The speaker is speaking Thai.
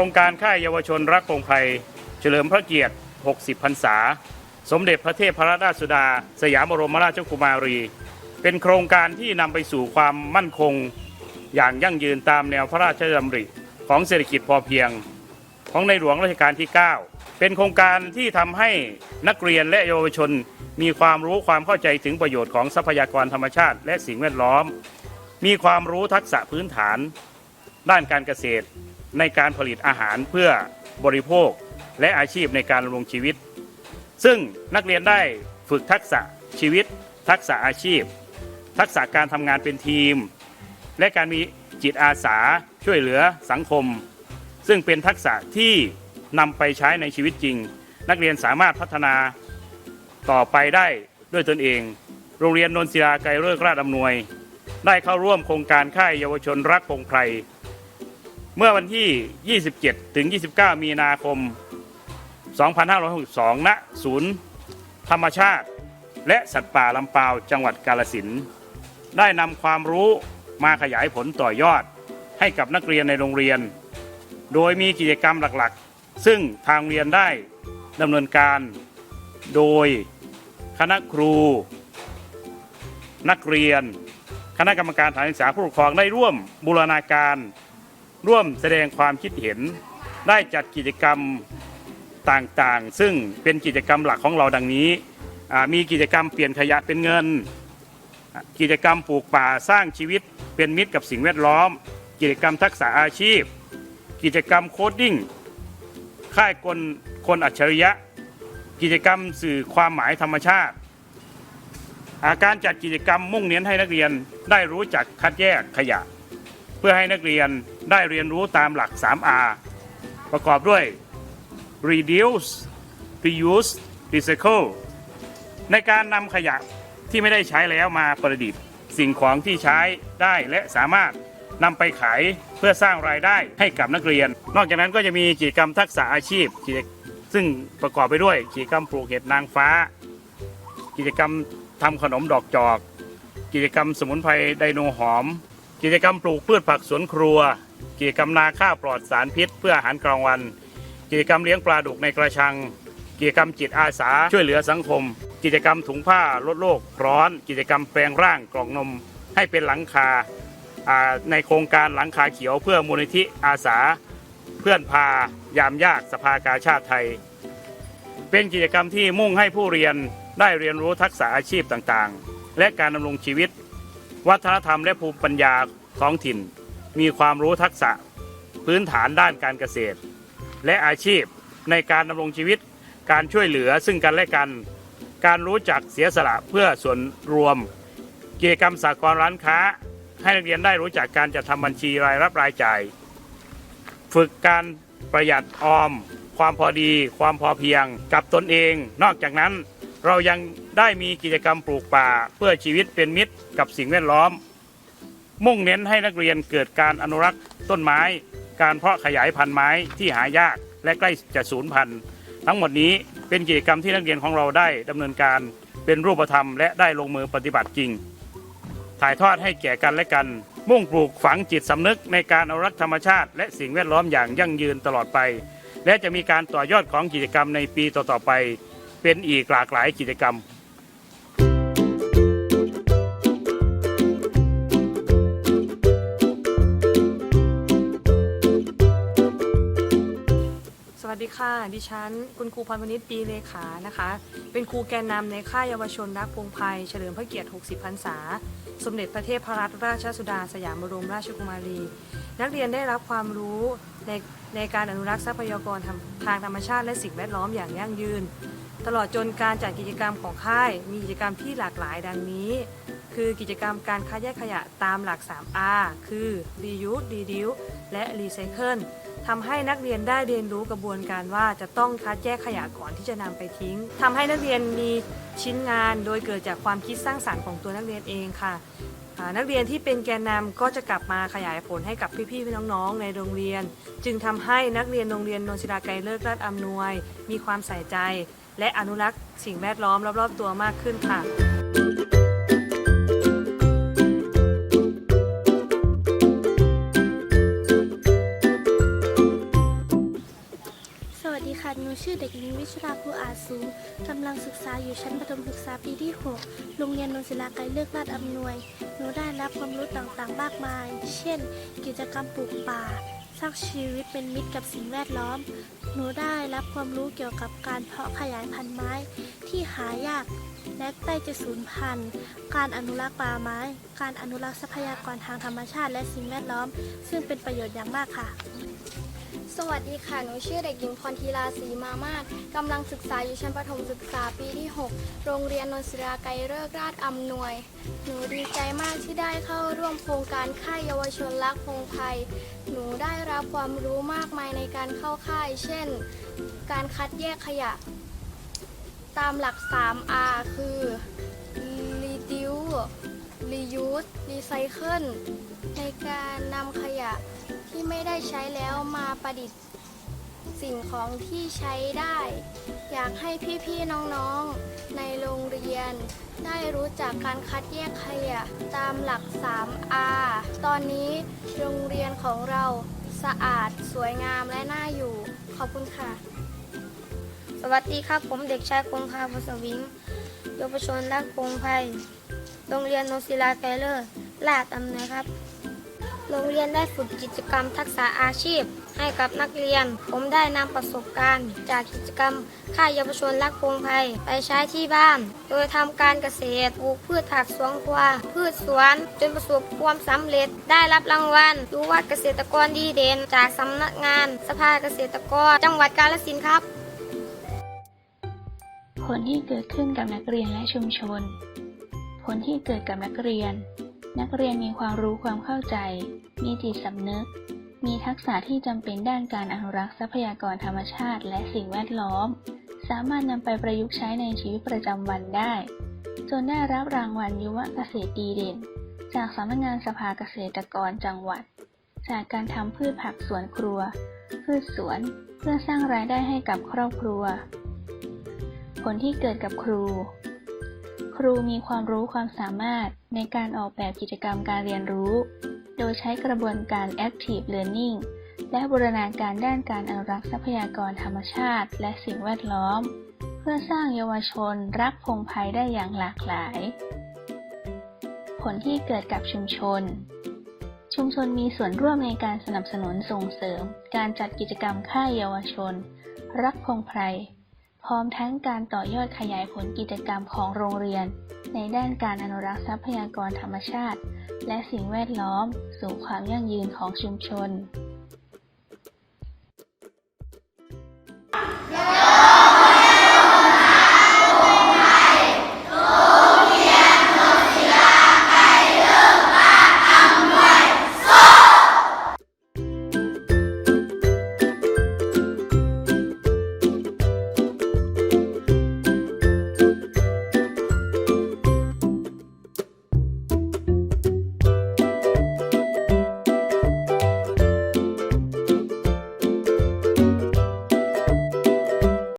รงการค่ายเยาวชนรักโปร่งภัยเฉลิมพระเกียรติ 60 พรรษา สมเด็จพระเทพระราชสุดา สยามบรมราชกุมารี เป็นโครงการที่นำไปสู่ความมั่นคง อย่างยั่งยืนตามแนวพระราชดำริของเศรษฐกิจพอเพียง ของในหลวงรัชกาลที่ 9 เป็นโครงการที่ทำให้นักเรียนและเยาวชนมีความรู้ความเข้าใจถึงประโยชน์ของทรัพยากรธรรมชาติ และสิ่งแวดล้อม มีความรู้ทักษะพื้นฐาน ด้านการเกษตร ในการผลิตอาหารเพื่อบริโภคและอาชีพในการดำรงชีวิต ซึ่งนักเรียนได้ฝึกทักษะชีวิต ทักษะอาชีพ ทักษะการทำงานเป็นทีม และการมีจิตอาสาช่วยเหลือสังคม ซึ่งเป็นทักษะที่นำไปใช้ในชีวิตจริง นักเรียนสามารถพัฒนาต่อไปได้ด้วยตนเอง โรงเรียนนนศิลาไกรเลิกราชอำนวย ได้เข้าร่วมโครงการค่ายเยาวชนรักพงไพร เมื่อวันที่ 27 ถึง 29 มีนาคม 2562 ณ ศูนย์ ธรรมชาติ และสัตว์ป่าลำปาวจังหวัดกาลสิน ได้นำความรู้มาขยายผลต่อยอดให้กับนักเรียนในโรงเรียน โดยมีกิจกรรมหลักๆ ซึ่งทางเรียนได้ดำเนินการ โดยคณะครู นักเรียน คณะกรรมการสถานศึกษาผู้ปกครองได้ร่วมบูรณาการ ร่วมแสดงความคิดเห็น ได้จัดกิจกรรมต่างๆ ซึ่งเป็นกิจกรรมหลักของเราดังนี้ มีกิจกรรมเปลี่ยนขยะเป็นเงิน กิจกรรมปลูกป่าสร้างชีวิตเป็นมิตรกับสิ่งแวดล้อม กิจกรรมทักษะอาชีพ กิจกรรมโคดดิ้ง ค่ายคนคนอัจฉริยะ กิจกรรมสื่อความหมายธรรมชาติ อาการจัดกิจกรรมมุ่งเน้นให้นักเรียนได้รู้จักคัดแยกขยะ เพื่อให้นักเรียนได้เรียนรู้ตามหลัก 3R ประกอบด้วย reduce reuse recycle ในการนำขยะที่ไม่ได้ใช้แล้วมาประดิษฐ์สิ่งของที่ใช้ได้และสามารถนำไปขายเพื่อสร้างรายได้ให้กับนักเรียน นอกจากนั้นก็จะมีกิจกรรมทักษะอาชีพ ซึ่งประกอบไปด้วยกิจกรรมปลูกเห็ดนางฟ้า กิจกรรมทำขนมดอกจอก กิจกรรมสมุนไพรไดโนหอม กิจกรรมปลูกพืชผักสวนครัว กิจกรรมนาข้าวปลอดสารพิษ เพื่ออาหารกลางวัน กิจกรรมเลี้ยงปลาดุกในกระชัง กิจกรรมจิตอาสาช่วยเหลือสังคม กิจกรรมถุงผ้าลดโลกร้อน กิจกรรมแปลงร่างกล่องนม ให้เป็นหลังคาในโครงการหลังคาเขียวเพื่อมูลนิธิอาสา เพื่อนพายามยากสภากาชาติไทย เป็นกิจกรรมที่มุ่งให้ผู้เรียนได้เรียนรู้ทักษะอาชีพต่างๆ และการดำรงชีวิต วัฒนธรรมและภูมิปัญญาท้องถิ่น มีความรู้ทักษะพื้นฐานด้านการเกษตร และอาชีพในการดำรงชีวิตการช่วยเหลือซึ่งกันและกัน การรู้จักเสียสละเพื่อส่วนรวม กิจกรรมสากลร้านค้า ให้นักเรียนได้รู้จักการจัดทำบัญชีรายรับรายจ่าย ฝึกการประหยัดออม ความพอดี ความพอเพียงกับตนเอง นอกจากนั้น เรายังได้มีกิจกรรมปลูกป่า เพื่อชีวิตเป็นมิตรกับสิ่งแวดล้อม มุ่งเน้นให้นักเรียนเกิดการอนุรักษ์ต้นไม้ การเพาะขยายพันธุ์ไม้ที่หายากและใกล้จะสูญพันธุ์ ทั้งหมดนี้เป็นกิจกรรมที่นักเรียนของเราได้ดำเนินการเป็นรูปธรรม และได้ลงมือปฏิบัติจริง ถ่ายทอดให้แก่กันและกัน มุ่งปลูกฝังจิตสำนึกในการอนุรักษ์ธรรมชาติ และสิ่งแวดล้อมอย่างยั่งยืนตลอดไป และจะมีการต่อยอดของกิจกรรมในปีต่อๆไป เป็นอีกหลากหลายกิจกรรมสวัสดีค่ะ ดิฉัน คุณครูพรพนิชปีเลขา นะคะ เป็นครูแกนนำในค่ายเยาวชนรักพงไพรเฉลิมพระเกียรติ 60 พรรษา สมเด็จพระเทพรัตนราชสุดา สยามบรมราชกุมารี นักเรียนได้รับความรู้ในในการอนุรักษ์ทรัพยากรทางธรรมชาติและสิ่งแวดล้อมอย่างยั่งยืน ตลอดจนการจัดกิจกรรมของค่าย มีกิจกรรมที่หลากหลายดังนี้ คือกิจกรรมการคัดแยกขยะตามหลัก 3R คือ reuse reduce และ recycle ทำให้นักเรียนได้เรียนรู้กระบวนการว่าจะต้องคัดแยกขยะก่อนที่จะนำไปทิ้งทำให้นักเรียนมีชิ้นงานโดยเกิดจากความคิดสร้างสรรค์ของตัวนักเรียนเองค่ะนักเรียนที่เป็นแกนนำก็จะกลับมาขยายผลให้กับพี่ๆน้องๆในโรงเรียน จึงทำให้นักเรียนโรงเรียนนนศิลาไกรเลิกราชอำนวย มีความใส่ใจ และอนุรักษ์สิ่งแวดล้อมรอบๆตัวมากขึ้นค่ะสหนูชื่อเด็กหญิงวิชราภูอาสูงกำลังศึกษาอยู่ชั้นประถมศึกษาปีที่ 6 โรงเรียนนนศิลาไกรเลือกลาดอำนวย หนูได้รับความรู้ต่างๆ มากมาย เช่น กิจกรรมปลูกป่า สร้างชีวิตเป็นมิตรกับสิ่งแวดล้อม หนูได้รับความรู้เกี่ยวกับการเพาะขยายพันธุ์ไม้ที่หายากและใกล้จะสูญพันธุ์ การอนุรักษ์ป่าไม้ การอนุรักษ์ทรัพยากรทางธรรมชาติและสิ่งแวดล้อม ซึ่งเป็นประโยชน์อย่างมากค่ะ สวัสดีค่ะ หนูชื่อเด็กหญิงพรธีลาศรีมามาศกำลังศึกษาอยู่ชั้นประถมศึกษาปีที่ 6 โรงเรียนนนศิลาไกรเลิกราชอำนวย หนูดีใจมากที่ได้เข้าร่วมโครงการค่ายเยาวชนรักพงไพรหนูได้รับความรู้มากมายในการเข้าค่าย เช่น การคัดแยกขยะ ตามหลัก 3R คือ reduce reuse recycle ในการนำขยะที่ไม่ได้ใช้แล้วมาประดิษฐ์สิ่งของที่ใช้ได้ อยากให้พี่ๆน้องๆ ในโรงเรียน ได้รู้จักการคัดแยกขยะตามหลัก 3R ตอนนี้โรงเรียนของเราสะอาดสวยงามและน่าอยู่ ขอบคุณค่ะ สวัสดีครับ ผมเด็กชายคงคาภาษวิงเยาวชนรักพงไพร โรงเรียนโนศิลาไกเลอร์ลาดอำนวยครับ โรงเรียนได้ฝึกกิจกรรมทักษะอาชีพ ให้กับนักเรียน ผมได้นำประสบการณ์ จากกิจกรรมค่ายเยาวชนรักพงไพรไปใช้ที่บ้าน โดยทำการเกษตรปลูกพืชผักสวนครัวพืชสวนจนประสบความสำเร็จ ได้รับรางวัลดูวัดเกษตรกรดีเด่น จากสำนักงาน สภาเกษตรกร จังหวัดกาฬสินธุ์ครับผลที่เกิดขึ้นกับนักเรียนและชุมชน ผลที่เกิดกับนักเรียน นักเรียนมีความรู้ความเข้าใจ มีจิตสำนึก มีทักษะที่จำเป็นด้านการอนุรักษ์ทรัพยากรธรรมชาติและสิ่งแวดล้อม สามารถนำไปประยุกต์ใช้ในชีวิตประจำวันได้ จนได้รับรางวัลยุวเกษตรดีเด่น จากสำนักงานสภาเกษตรกรจังหวัด จากการทำพืชผักสวนครัว พืชสวนเพื่อสร้างรายได้ให้กับครอบครัว ผลที่เกิดกับครู ครูมีความรู้ความสามารถในการออกแบบกิจกรรมการเรียนรู้ โดยใช้กระบวนการ Active Learning และบูรณาการด้านการอนุรักษ์ทรัพยากรธรรมชาติ และสิ่งแวดล้อม เพื่อสร้างเยาวชนรักพงไพรได้อย่างหลากหลาย ผลที่เกิดกับชุมชน ชุมชนมีส่วนร่วมในการสนับสนุนส่งเสริม การจัดกิจกรรมค่ายเยาวชน รักพงไพร พร้อมทั้งการต่อยอดขยายผลกิจกรรมของโรงเรียน ในด้านการอนุรักษ์ทรัพยากรธรรมชาติ และสิ่งแวดล้อม สู่ความยั่งยืนของชุมชน